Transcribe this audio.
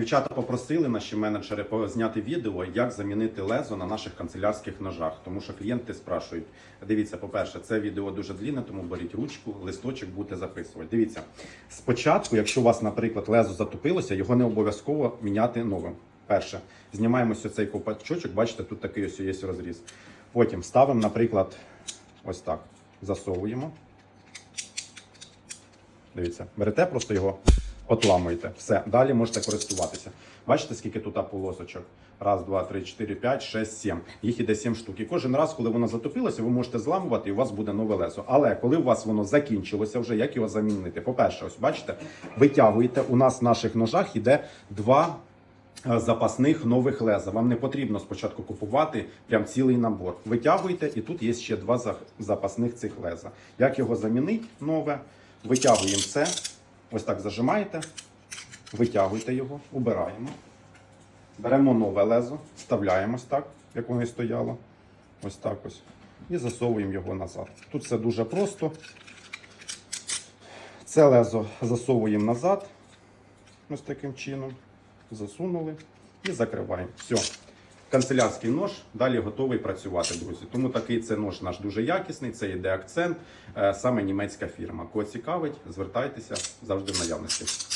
Дівчата попросили наші менеджери зняти відео, як замінити лезо на наших канцелярських ножах. Тому що клієнти спрашують. Дивіться, по-перше, це відео дуже длінне, тому беріть ручку, листочок, будете записувати. Дивіться, спочатку, якщо у вас, наприклад, лезо затупилося, його не обов'язково міняти новим. Перше, знімаємо ось цей ковпачочок, бачите, тут такий ось є розріз. Потім ставимо, наприклад, ось так. Засовуємо. Дивіться, берете просто його, отламуєте. Все, далі можете користуватися. Бачите, скільки тут полосочок? Раз, два, три, чотири, п'ять, шесть, сім. Їх іде сім штук. І кожен раз, коли воно затопилося, ви можете зламувати, і у вас буде нове лезо. Але коли у вас воно закінчилося, вже як його замінити? По-перше, ось бачите, витягуєте. У нас в наших ножах іде два. е, Запасних нових леза. Вам не потрібно спочатку купувати прям цілий набор. Витягуєте, і тут є ще два запасних цих леза. Як його замінити? Нове. Витягуємо це. Ось так зажимаєте, витягуєте його, убираємо. Беремо нове лезо, вставляємо ось так, як воно і стояло. Ось так ось. І засовуємо його назад. Тут все дуже просто. Це лезо засовуємо назад. Ось таким чином. Засунули і закриваємо. Все. Канцелярський нож далі готовий працювати, друзі. Тому такий це нож наш дуже якісний, це йде акцент, е, саме німецька фірма. Кого цікавить, звертайтеся завжди в наявності.